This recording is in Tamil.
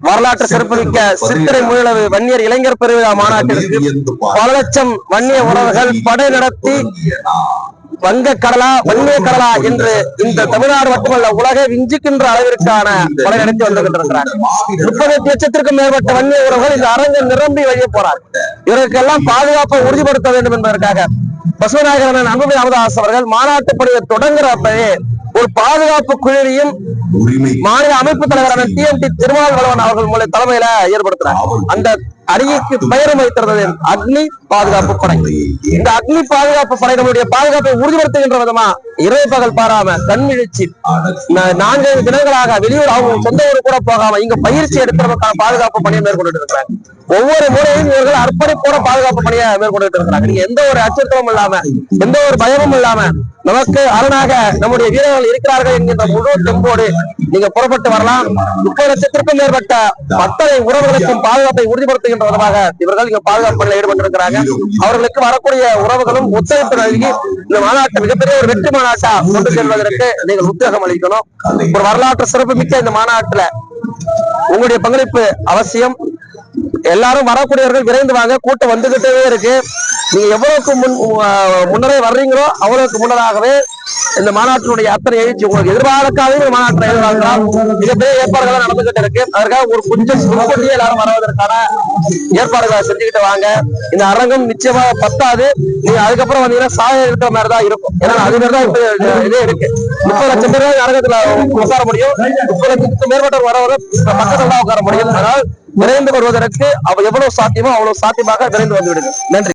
வரலாற்று சிறப்புமிக்க சித்திரை முயலவு வன்னியர் இளைஞர் பெருவிழா மாநாட்டிற்கு பல லட்சம் வன்னிய உறவுகள் படை நடத்தி வங்க கடலா வன்னிய கடலா என்று இந்த தமிழ்நாடு மட்டுமல்ல உலகை விஞ்சிக்கின்ற அளவிற்கான படை நடத்தி வந்திருக்கிறார் முப்பது லட்சத்திற்கும் மேற்பட்ட வன்னிய உறவுகள் இந்த அரங்கு நிரம்பி வழிய போறார் இவருக்கெல்லாம் பாதுகாப்பை உறுதிப்படுத்த வேண்டும் என்பதற்காக பசுவநாயகரன் அன்புமணி ராமதாஸ் அவர்கள் மாநாட்டு பணியை தொடங்குறப்பவே ஒரு பாதுகாப்பு குழுவையும் மாநில அமைப்பு தலைவரான டி எம் டி திருமாவளவன் அவர்கள் மூலம் தலைமையில ஏற்படுத்துறாங்க அந்த அணிக்கு பெயரும் வைத்திருந்தது அக்னி பாதுகாப்பு படை. இந்த அக்னி பாதுகாப்பு படை நம்முடைய பாதுகாப்பை உறுதிப்படுத்துகின்ற விதமா இரவு பகல் பாராம கண்விழிச்சு நா- நான்கு தினங்களாக வெளியூர் அவங்க சொந்த ஊர் கூட போகாம இங்க பயிற்சி எடுக்கிறதுக்கான பாதுகாப்பு பணியை மேற்கொண்டு இருக்கிறாங்க ஒவ்வொரு முறையும் இவர்கள் அர்ப்பணிப்போட பாதுகாப்பு பணியை மேற்கொண்டு இருக்கிறாங்க நீங்க எந்த ஒரு அச்சுறுத்தலும் இல்லாம எந்த ஒரு பயமும் இல்லாம நமக்கு அரணாக நம்முடைய வீரர்கள் இருக்கிறார்கள் என்கின்ற முழு தெம்போடு நீங்க புறப்பட்டு வரலாம். முப்பது லட்சத்திற்கும் மேற்பட்ட அத்தனை உறவுகளுக்கும் பாதுகாப்பை உறுதிப்படுத்துகின்ற விதமாக இவர்கள் இங்க பாதுகாப்பு பணியில் ஈடுபட்டிருக்கிறாங்க. அவர்களுக்கு வரக்கூடிய உறவுகளும் ஒத்துழைப்பு நல்கி இந்த மாநாட்டை மிகப்பெரிய ஒரு வெற்றி மாநாட்டா கொண்டு செல்வதற்கு நீங்கள் உத்வேகம் அளிக்கணும். ஒரு வரலாற்று சிறப்புமிக்க இந்த மாநாட்டுல உங்களுடைய பங்களிப்பு அவசியம். எல்லாரும் வரக்கூடியவர்கள் விரைந்து வாங்க கூட்டம் வந்துகிட்டே இருக்கு. நீங்க எவ்வளவுக்கு முன் முன்னரே வர்றீங்களோ அவ்வளவுக்கு முன்னதாகவே இந்த மாநாட்டினுடைய அத்தனை எழுச்சி உங்களுக்கு எதிர்பார்க்காத இந்த மாநாட்டை எதிர்பார்க்கலாம். மிகப்பெரிய ஏற்பாடுகள் நடந்துகிட்டு இருக்கு. அதற்காக ஒரு கொஞ்சம் முன்கூட்டியே எல்லாரும் வருவதற்கான ஏற்பாடுகளை செஞ்சுக்கிட்டு வாங்க. இந்த அரங்கம் நிச்சயமா பத்தாது. நீங்க அதுக்கப்புறம் வந்தீங்கன்னா சாயம் இருக்கிற மாதிரி தான் இருக்கும். ஏன்னா அது மாதிரி தான் இதே இருக்கு. முப்பது லட்சம் பேர் தான் அரங்கத்துல உட்கார முடியும். முப்பது லட்சத்துக்கு மேற்பட்டவர் வரவங்க பக்கத்துல தான் உட்கார முடியும். அதனால் விரைந்து வருவதற்கு அவ எவ்வளவு சாத்தியமோ அவ்வளவு சாத்தியமாக விரைந்து வந்துவிடுங்க நன்றி.